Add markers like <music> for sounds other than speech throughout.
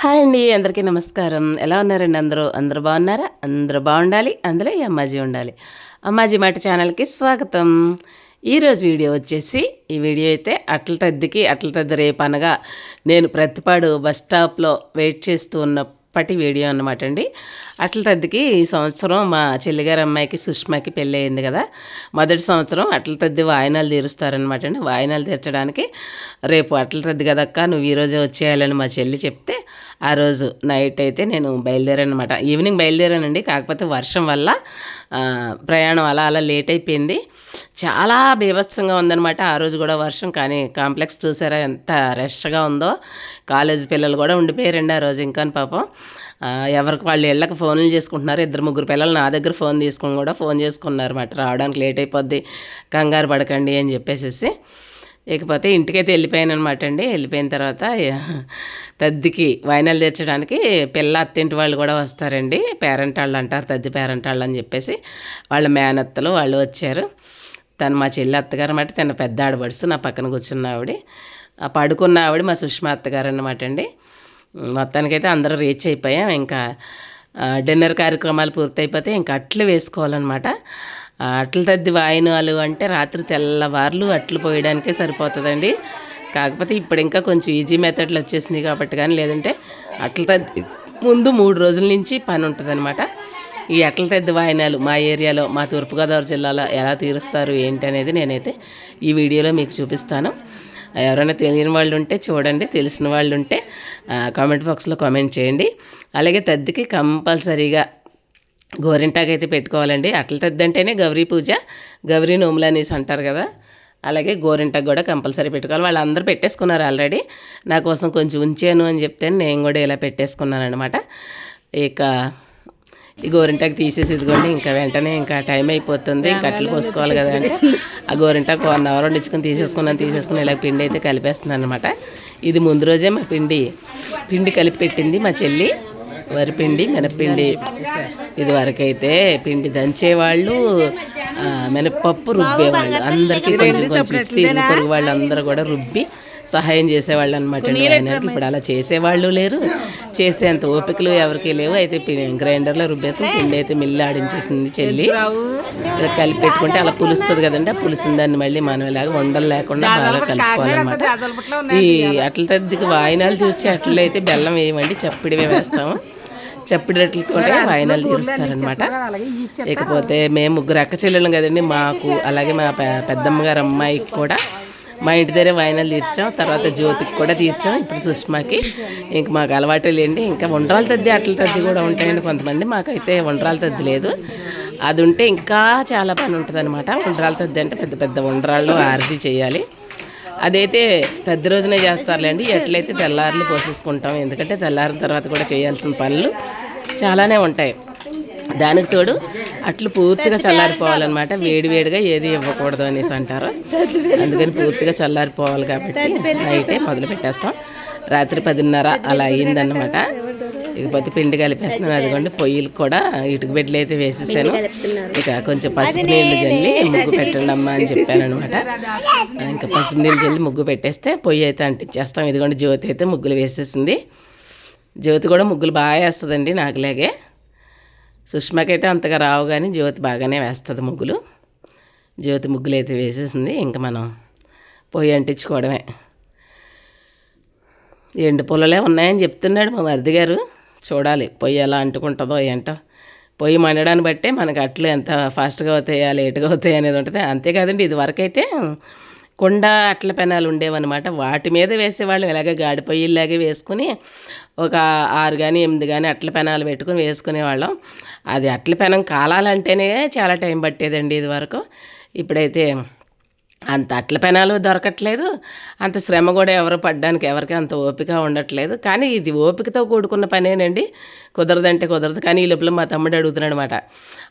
Hi అండి అందరికీ నమస్కారం. ఎలా ఉన్నారండి అందరూ? అందరూ బాగున్నారా? అందరూ బాగుండాలి అందులో ఈ అమ్మాజీ ఉండాలి. అమ్మాజీ మాట ఛానల్కి స్వాగతం. ఈరోజు వీడియో వచ్చేసి ఈ వీడియో అయితే అట్ల తద్దికి అట్ల తద్ది రేపు అనగా నేను ప్రతిపాడు బస్ స్టాప్లో వెయిట్ చేస్తూ అప్పటి వీడియో అనమాట అండి. అట్ల తద్దికి ఈ సంవత్సరం మా చెల్లిగారి అమ్మాయికి సుష్మాకి పెళ్ళి అయింది కదా. మొదటి సంవత్సరం అట్ల తద్ది వాయినాలు తీరుస్తారనమాట అండి. వాయినాలు తీర్చడానికి రేపు అట్ల తద్ది కదక్క నువ్వు ఈరోజే వచ్చేయాలని మా చెల్లి చెప్తే ఆ రోజు నైట్ అయితే నేను బయలుదేరాను అనమాట ఈవినింగ్ బయలుదేరానండి. కాకపోతే వర్షం వల్ల ప్రయాణం అలా అలా లేట్ అయిపోయింది. చాలా బీభత్సంగా ఉందనమాట ఆ రోజు కూడా వర్షం. కానీ కాంప్లెక్స్ చూసారా ఎంత రష్గా ఉందో. కాలేజ్ పిల్లలు కూడా ఉండిపోయారండి ఆ రోజు ఇంకా పాపం. ఎవరికి వాళ్ళు ఇళ్ళకి ఫోన్లు చేసుకుంటున్నారు. ఇద్దరు ముగ్గురు పిల్లలు నా దగ్గర ఫోన్ తీసుకుని కూడా ఫోన్ చేసుకున్నారు అన్నమాట రావడానికి లేట్ అయిపోద్ది. కంగారు పడకండి అని చెప్పేసేసి. ఇకపోతే ఇంటికైతే వెళ్ళిపోయాను అనమాట అండి. వెళ్ళిపోయిన తర్వాత తద్దికి వాయినాలు తెచ్చడానికి పిల్ల అత్తింటి వాళ్ళు కూడా వస్తారండి. పేరెంట్ వాళ్ళు అంటారు తద్ది పేరెంట్ వాళ్ళు అని చెప్పేసి వాళ్ళ మేనత్తలు వాళ్ళు వచ్చారు. తను మా చెల్లి అత్తగారు అన్నమాట తన పెద్ద ఆడబడుసు నా పక్కన కూర్చున్న ఆవిడ. ఆ పడుకున్న ఆవిడ మా సుష్మా అత్తగారు అనమాట అండి. మొత్తానికైతే అందరూ రీచ్ అయిపోయాం. ఇంకా డిన్నర్ కార్యక్రమాలు పూర్తయిపోతే ఇంకా అట్లు వేసుకోవాలన్నమాట. అట్ల తద్ది వాయినాలు అంటే రాత్రి తెల్లవార్లు అట్లు పోయడానికే సరిపోతుందండి. కాకపోతే ఇప్పుడు ఇంకా కొంచెం ఈజీ మెథడ్లు వచ్చేసినాయి కాబట్టి కానీ లేదంటే అట్ల తద్ది ముందు మూడు రోజుల నుంచి పని ఉంటుందన్నమాట. ఈ అట్ల తద్ది వాయినాలు మా ఏరియాలో మా తూర్పుగోదావరి జిల్లాలో ఎలా తీరుస్తారు ఏంటి అనేది నేనైతే ఈ వీడియోలో మీకు చూపిస్తాను. ఎవరైనా తెలియని వాళ్ళు ఉంటే చూడండి తెలిసిన వాళ్ళు ఉంటే కామెంట్ బాక్స్లో కామెంట్ చేయండి. అలాగే తద్దికి కంపల్సరీగా గోరింటాకు అయితే పెట్టుకోవాలండి. అట్ల తద్ది గౌరీ పూజ గౌరీ నోములు అనేసి అంటారు కదా. అలాగే గోరింటాకు కూడా కంపల్సరీ పెట్టుకోవాలి. వాళ్ళందరూ పెట్టేసుకున్నారు ఆల్రెడీ. నా కోసం కొంచెం ఉంచాను అని చెప్తే నేను కూడా ఇలా పెట్టేసుకున్నాను అనమాట ఇక ఈ గోరింటాకు తీసేసి ఇదిగోండి ఇంకా వెంటనే ఇంకా టైం అయిపోతుంది. ఇంకా అట్లు పోసుకోవాలి కదా అంటే ఆ గోరింటాకు వన్ అవర్ వండించుకొని తీసేసుకున్నాను తీసేసుకుని ఇలా పిండి అయితే కలిపేస్తున్నాను అనమాట ఇది ముందు రోజే మా పిండి పిండి కలిపి పెట్టింది మా చెల్లి. వరిపిండి మినప్పిండి. ఇది వరకైతే పిండి దంచేవాళ్ళు మినపప్పు రుబ్బేవాళ్ళు. అందరికీ కొంచెం కొంచెం పొరుగు వాళ్ళు అందరూ కూడా రుబ్బి సహాయం చేసేవాళ్ళు అనమాట ఇప్పుడు అలా చేసేవాళ్ళు లేరు. చేసేంత ఓపికలు ఎవరికి లేవు. అయితే గ్రైండర్లో రుబ్బేసుకుని పిండి అయితే మిల్లు ఆడించేసింది చెల్లి. ఇలా కలిపి పెట్టుకుంటే అలా పులుస్తుంది కదండి. ఆ పులిసిన దాన్ని మళ్ళీ మనం ఇలాగ ఉండలు లేకుండా బాగా కలుపుకోవాలన్నమాట. ఈ అట్ల తద్దికి వాయినాలు తీర్చి అట్లలో అయితే బెల్లం వేయమండి. చప్పిడివే వేస్తాము. చప్పిడి రొట్టెలతో వాయినాలు తీరుస్తారనమాట ఇకపోతే మేము ముగ్గురు అక్క చెల్లెలం కదండి మాకు అలాగే మా పెద్దమ్మ గారు అమ్మాయికి కూడా మా ఇంటి దగ్గర వాయినాలు తీర్చాం తర్వాత జ్యోతికి కూడా తీర్చాం ఇప్పుడు సుష్మాకి. ఇంక మాకు అలవాటు లేండి ఇంకా ఉండ్రాల తద్ది అట్ల తద్ది కూడా ఉంటాయండి కొంతమంది మాకైతే ఉండ్రాల తద్ది లేదు. అది ఉంటే ఇంకా చాలా పని ఉంటుంది అనమాట ఉండ్రాల తద్ది అంటే పెద్ద పెద్ద ఉండ్రాళ్ళు ఆరతి చేయాలి. అదైతే తద్ది రోజునే చేస్తారులేండి. ఎట్లయితే తెల్లారులు పోసేసుకుంటాం. ఎందుకంటే తెల్లారిన తర్వాత కూడా చేయాల్సిన పనులు చాలానే ఉంటాయి. దానికి తోడు అట్లు పూర్తిగా చల్లారిపోవాలన్నమాట. వేడి వేడిగా ఏది ఇవ్వకూడదు అనేసి అంటారు. అందుకని పూర్తిగా చల్లారిపోవాలి కాబట్టి నైటే మొదలు పెట్టేస్తాం రాత్రి పదిన్నర అలా అయ్యిందన్నమాట. ఇకపోతే పిండి కలిపేస్తున్నాను. అదిగోండి పొయ్యిలు కూడా ఇటుక బిడ్డలు అయితే వేసేసాను. ఇక కొంచెం పసుపు నీళ్ళు జల్లి ముగ్గు పెట్టండి అమ్మా అని <laughs> చెప్పాను అనమాట ఇంకా పసుపు నీళ్ళు జల్లి ముగ్గు పెట్టేస్తే పొయ్యి అయితే అంటించేస్తాం. ఇదిగోండి జ్యోతి అయితే ముగ్గులు వేసేసింది. జ్యోతి కూడా ముగ్గులు బాగా వేస్తుందండి నాకులాగే. సుష్మకైతే అంతగా రావు కానీ జ్యోతి బాగానే వేస్తుంది ముగ్గులు. జ్యోతి ముగ్గులు అయితే వేసేసింది. ఇంకా మనం పొయ్యి అంటించుకోవడమే. ఎండు పుల్లలే ఉన్నాయని చెప్తున్నాడు మా మరిది గారు. చూడాలి. పొయ్యి ఎలా అంటుకుంటుందో ఏంటో. పొయ్యి మండడాన్ని బట్టే మనకి అట్లు ఎంత ఫాస్ట్గా అవుతాయా లేట్గా అవుతాయి అనేది ఉంటుంది. అంతేకాదండి ఇది వరకైతే కుండ అట్ల పెనాలు ఉండేవన్నమాట. వాటి మీద వేసేవాళ్ళం. ఇలాగే గాడి పొయ్యిలాగే వేసుకుని ఒక ఆరు కానీ ఎనిమిది కానీ అట్ల పెనాలు పెట్టుకుని వేసుకునేవాళ్ళం. అది అట్ల పెనం కాలాలంటేనే చాలా టైం పట్టేదండి ఇది వరకు. ఇప్పుడైతే అంత అట్ల పెనాలు దొరకట్లేదు. అంత శ్రమ కూడా ఎవరు పడ్డానికి ఎవరికి అంత ఓపిక ఉండట్లేదు. కానీ ఇది ఓపికతో కూడుకున్న పనేనండి. కుదరదంటే కుదరదు. కానీ ఈ లోపల మా తమ్ముడు అడుగుతున్నాడు అనమాట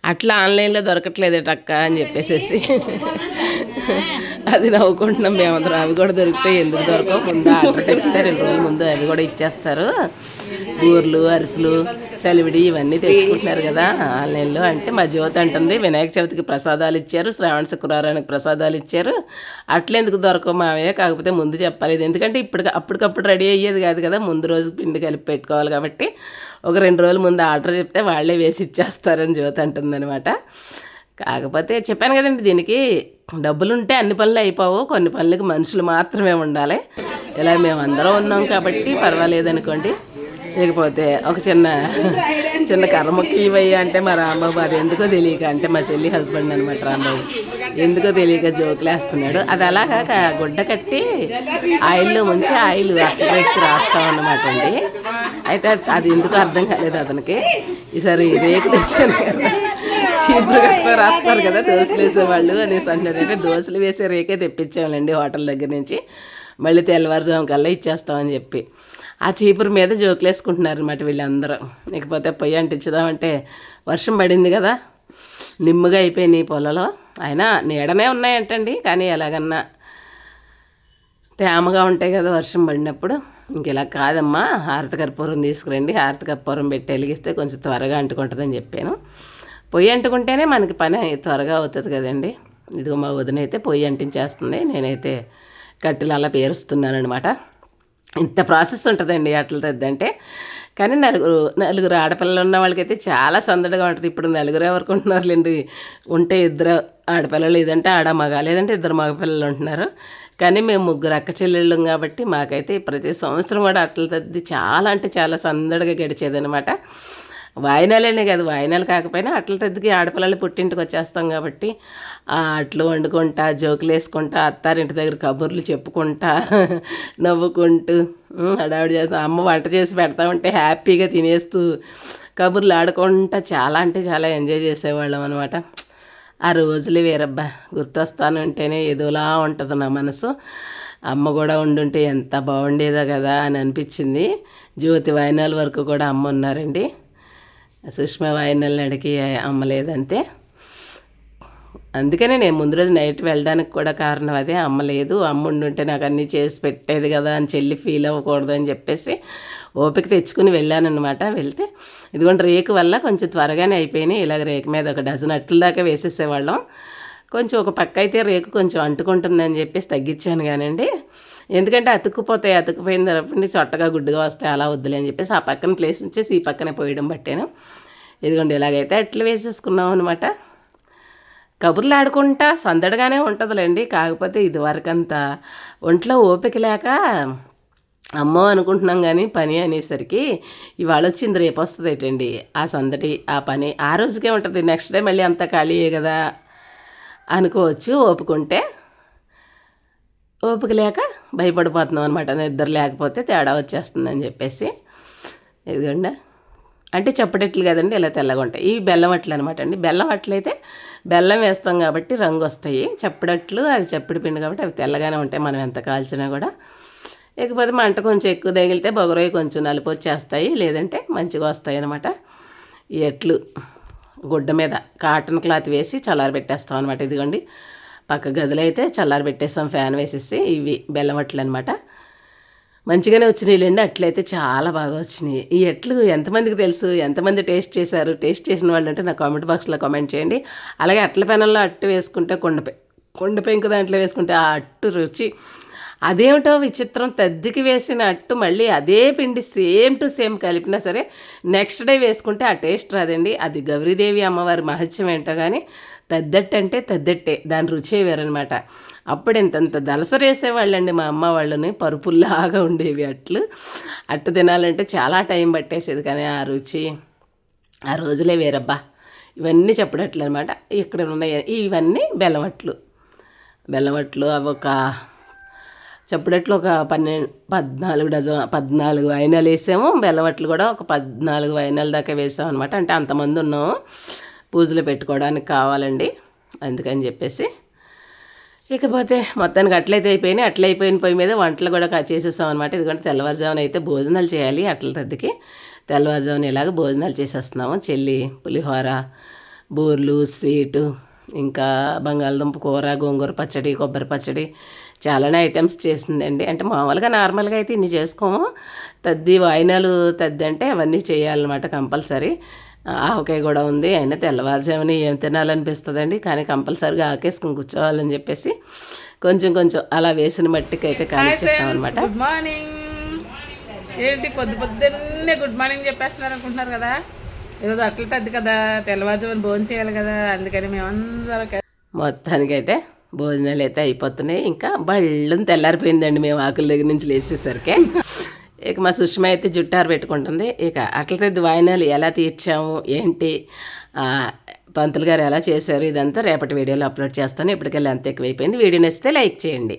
అట్లా ఆన్లైన్లో దొరకట్లేదు అక్క అని చెప్పేసేసి. <laughs> <laughs> అది నవ్వుకుంటున్నాం మేమందరం అవి కూడా దొరికితే ఎందుకు దొరకవు? ఆర్డర్ చెప్తే రెండు రోజుల ముందు అవి కూడా ఇచ్చేస్తారు. బూర్లు అరిసెలు చలివిడి ఇవన్నీ తెచ్చుకుంటున్నారు కదా. ఆన్లైన్లో అంటే మా జ్యోతి అంటుంది వినాయక చవితికి ప్రసాదాలు ఇచ్చారు శ్రావణ శుక్రవారానికి ప్రసాదాలు ఇచ్చారు. అట్లెందుకు దొరకవు మావయ్య? కాకపోతే ముందు చెప్పాలి ఎందుకంటే ఇప్పుడు అప్పటికప్పుడు రెడీ అయ్యేది కాదు కదా. ముందు రోజు పిండి కలిపి పెట్టుకోవాలి కాబట్టి ఒక రెండు రోజుల ముందు ఆర్డర్ చెప్తే వాళ్ళే వేసి ఇచ్చేస్తారని జ్యోతి అంటుందన్నమాట. కాకపోతే చెప్పాను కదండి దీనికి డబ్బులు ఉంటే అన్ని పనులు అయిపోవు కొన్ని పనులకి మనుషులు మాత్రమే ఉండాలి. ఇలా మేము అందరం ఉన్నాం కాబట్టి పర్వాలేదు అనుకోండి. లేకపోతే ఒక చిన్న చిన్న కర్మకి ఇవయ్య అంటే మా రాంబాబు అది ఎందుకో తెలియక అంటే మా చెల్లి హస్బెండ్ అనమాట రాంబాబు. ఎందుకో తెలియక జోకులేస్తున్నాడు. అది అలాగా గుడ్డ కట్టి ఆయిల్లో ముంచి ఆయిల్ అట్లకి రాస్తాం అన్నమాట అండి. అయితే అది ఎందుకు అర్థం కాలేదు అతనికి. ఈసారి రేకు తెచ్చాను కదా. చీపురు రాస్తారు కదా దోశలు వేసేవాళ్ళు అనేసి అంటారు అంటే దోశలు వేసే రేకే తెప్పించామండి హోటల్ దగ్గర నుంచి. మళ్ళీ తెల్లవారుజాము కల్లా ఇచ్చేస్తామని చెప్పి. ఆ చీపురు మీద జోకులు వేసుకుంటున్నారు అనమాట వీళ్ళందరూ. ఇకపోతే పొయ్యి అంటించుదామంటే వర్షం పడింది కదా. నిమ్ముగా అయిపోయినాయి పొలలో. అయినా నీడనే ఉన్నాయంటండి కానీ ఎలాగన్నా తేమగా ఉంటాయి కదా వర్షం పడినప్పుడు. ఇంక ఇలా కాదమ్మా హారతి కర్పూరం తీసుకురండి హారతి కర్పూరం పెట్టి వెలిగిస్తే కొంచెం త్వరగా అంటుకుంటుందని చెప్పాను. పొయ్యి అంటుకుంటేనే మనకి పని త్వరగా అవుతుంది కదండి. ఇదిగో మా వదిన అయితే పొయ్యి అంటించేస్తుంది. నేనైతే కట్టెలు అలా పేరుస్తున్నాను అనమాట ఇంత ప్రాసెస్ ఉంటుందండి అట్ల తద్దంటే. కానీ నలుగురు నలుగురు ఆడపిల్లలు ఉన్న వాళ్ళకైతే చాలా సందడిగా ఉంటుంది. ఇప్పుడు నలుగురు ఎవరికి ఉంటున్నారులేండి ఉంటే ఇద్దరు ఆడపిల్లలు లేదంటే ఆడ మగ లేదంటే ఇద్దరు మగపిల్లలు ఉంటున్నారు. కానీ మేము ముగ్గురు అక్క చెల్లెళ్ళం కాబట్టి మాకైతే ప్రతి సంవత్సరం కూడా అట్ల తద్ది చాలా అంటే చాలా సందడిగా గడిచేదనమాట వాయినాలేనే కాదు వాయినాలు కాకపోయినా అట్ల తద్దికి ఆడపిల్లలు పుట్టింటికి వచ్చేస్తాం కాబట్టి ఆ అట్లు వండుకుంటా జోకులు వేసుకుంటా అత్తారింటి దగ్గర కబుర్లు చెప్పుకుంటా <laughs> నవ్వుకుంటూ హడావిడి చేస్తాం అమ్మ వంట చేసి పెడతా ఉంటే హ్యాపీగా తినేస్తూ కబుర్లు ఆడుకుంటా చాలా అంటే చాలా ఎంజాయ్ చేసేవాళ్ళం అనమాట ఆ రోజులు వేరబ్బా గుర్తొస్తానంటేనే ఏదోలా ఉంటుంది నా మనసు. అమ్మ కూడా ఉండుంటే ఎంత బాగుండేదో కదా అని అనిపించింది. జ్యోతి వాయినాల వరకు కూడా అమ్మ ఉన్నారండి. సుష్మా వాయినాలని అడిగి అమ్మలేదంతే అందుకనే నేను ముందు రోజు నైట్ వెళ్ళడానికి కూడా కారణం అదే అమ్మలేదు అమ్మ ఉండుంటే నాకు అన్నీ చేసి పెట్టేది కదా అని చెల్లి ఫీల్ అవ్వకూడదు అని చెప్పేసి ఓపిక తెచ్చుకుని వెళ్ళానమాట వెళ్తే ఇదిగోండి రేకు వల్ల కొంచెం త్వరగానే అయిపోయినాయి. ఇలాగ రేకు మీద ఒక డజన్ అట్ల దాకా వేసేసేవాళ్ళం. కొంచెం ఒక పక్క అయితే రేకు కొంచెం అంటుకుంటుందని చెప్పేసి తగ్గించాను కానండి. ఎందుకంటే అతుక్కుపోతాయి అతుక్కుపోయిన తర్వాత చొట్టగా గుడ్డుగా వస్తాయి అలా వద్దులే అని చెప్పేసి ఆ పక్కన ప్లేస్ ఉంచేసి ఈ పక్కనే పోయడం పట్టాను. ఇదిగోండి ఇలాగైతే అట్లా వేసేసుకున్నాం అనమాట కబుర్లు ఆడుకుంటా సందడిగానే ఉంటుందిలేండి. కాకపోతే ఇదివరకంతా ఒంట్లో ఓపిక లేక అమ్మో అనుకుంటున్నాం కానీ పని అనేసరికి ఇవాళ వచ్చింది రేపు వస్తుంది ఏంటండి ఆ సందడి ఆ పని ఆ రోజుకే ఉంటుంది. నెక్స్ట్ డే మళ్ళీ అంత ఖాళీయే కదా. అనుకోవచ్చు ఓపుకుంటే. ఓపిక లేక భయపడిపోతున్నాం అనమాట నిద్ర లేకపోతే తేడా వచ్చేస్తుందని చెప్పేసి. ఇదిగోండి. అంటే చప్పటెట్లు కదండి ఇలా తెల్లగా ఉంటాయి. ఇవి బెల్లం అట్లు అనమాట అండి. బెల్లం అట్లయితే బెల్లం వేస్తాం కాబట్టి రంగు వస్తాయి. చప్పడట్లు అవి చప్పిడి పిండి కాబట్టి అవి తెల్లగానే ఉంటాయి. మనం ఎంత కాల్చినా కూడా. ఇకపోతే మంట కొంచెం ఎక్కువ తగిలితే బొగరోయి కొంచెం నలుపు వచ్చేస్తాయి. లేదంటే మంచిగా వస్తాయి అనమాట ఎట్లు గుడ్డ మీద కాటన్ క్లాత్ వేసి చల్లారి పెట్టేస్తాం అనమాట ఇదిగోండి. పక్క గదిలో అయితే చల్లారి పెట్టేస్తాం ఫ్యాన్ వేసేసి. ఇవి బెల్లం అట్లు అనమాట మంచిగానే వచ్చినాయిలేండి అట్లయితే చాలా బాగా వచ్చినాయి. ఈ ఎట్లు ఎంతమందికి తెలుసు? ఎంతమంది టేస్ట్ చేశారు? టేస్ట్ చేసిన వాళ్ళు అంటే నా కామెంట్ బాక్స్లో కామెంట్ చేయండి. అలాగే అట్ల పెనంలో అట్టు వేసుకుంటే కొండపై కొండ పెంకు దాంట్లో వేసుకుంటే ఆ అట్టు రుచి అదేమిటో విచిత్రం తద్దికి వేసిన అట్టు మళ్ళీ అదే పిండి సేమ్ టు సేమ్ కలిపినా సరే నెక్స్ట్ డే వేసుకుంటే ఆ టేస్ట్ రాదండి. అది గౌరీదేవి అమ్మవారి మహత్యం ఏంటో కానీ తద్దట్టు అంటే తద్దట్టే దాని రుచే వేరనమాట అప్పుడు ఇంతంత దలసరేసేవాళ్ళండి మా అమ్మ వాళ్ళని పరుపుల్లాగా ఉండేవి అట్లు. అట్టు తినాలంటే చాలా టైం పట్టేసేది కానీ ఆ రుచి ఆ రోజులే వేరబ్బా. ఇవన్నీ చెప్పడట్లు అనమాట ఇక్కడ ఉన్నాయి ఇవన్నీ బెల్లమట్లు. బెల్లమట్లు అవి ఒక చెప్పడట్లు ఒక పన్నెండు పద్నాలుగు డజన్ పద్నాలుగు వాయినాలు వేసాము. బెల్లవట్లు కూడా ఒక పద్నాలుగు వాయినాల దాకా వేసాం అనమాట అంటే అంతమంది ఉన్నాము. పూజలు పెట్టుకోవడానికి కావాలండి. అందుకని చెప్పేసి. ఇకపోతే మొత్తానికి అట్లయితే అయిపోయినాయి. అట్ల అయిపోయిన పొయ్యి మీద వంటలు కూడా చేసేసాం అనమాట ఎందుకంటే తెల్లవారుజామున అయితే భోజనాలు చేయాలి అట్ల తద్దికి. తెల్లవారుజామున ఇలాగ భోజనాలు చేసేస్తున్నాము. చెల్లి పులిహోర బూర్లు స్వీటు ఇంకా బంగాళదుంప కూర గోంగూర పచ్చడి కొబ్బరి పచ్చడి చాలానే ఐటమ్స్ చేసిందండి. అంటే మామూలుగా నార్మల్గా అయితే ఇన్ని చేసుకోము. తద్ది వాయినాలు తద్ది అంటే అవన్నీ చేయాలన్నమాట కంపల్సరీ. ఆవకాయ కూడా ఉంది. అయినా తెల్లవారుజామున ఏం తినాలనిపిస్తుందండి. కానీ కంపల్సరీగా ఆకేసుకుని కూర్చోవాలని చెప్పేసి కొంచెం కొంచెం అలా వేసిన మట్టికి అయితే కానిచ్చేస్తాం అనమాట గుడ్ మార్నింగ్ ఏంటి పొద్దు పొద్దున్నే గుడ్ మార్నింగ్ చెప్పేస్తున్నారు అనుకుంటున్నారు కదా? ఈరోజు అట్ల తద్ది కదా. తెల్లవారుజామున భోజనం చేయాలి కదా. అందుకని మేమందరం మొత్తానికైతే భోజనాలు అయితే అయిపోతున్నాయి. ఇంకా బళ్ళని తెల్లారిపోయిందండి మేము ఆకుల దగ్గర నుంచి లేచేసరికి. ఇక మా సుష్మ అయితే జుట్టారు పెట్టుకుంటుంది. ఇక అట్లతద్ది వాయినాలు ఎలా తీర్చాము ఏంటి? పంతులు గారు ఎలా చేశారు? ఇదంతా రేపటి వీడియోలో అప్లోడ్ చేస్తాను. ఇప్పటికెళ్ళి అంత ఎక్కువైపోయింది. వీడియో నచ్చితే లైక్ చేయండి.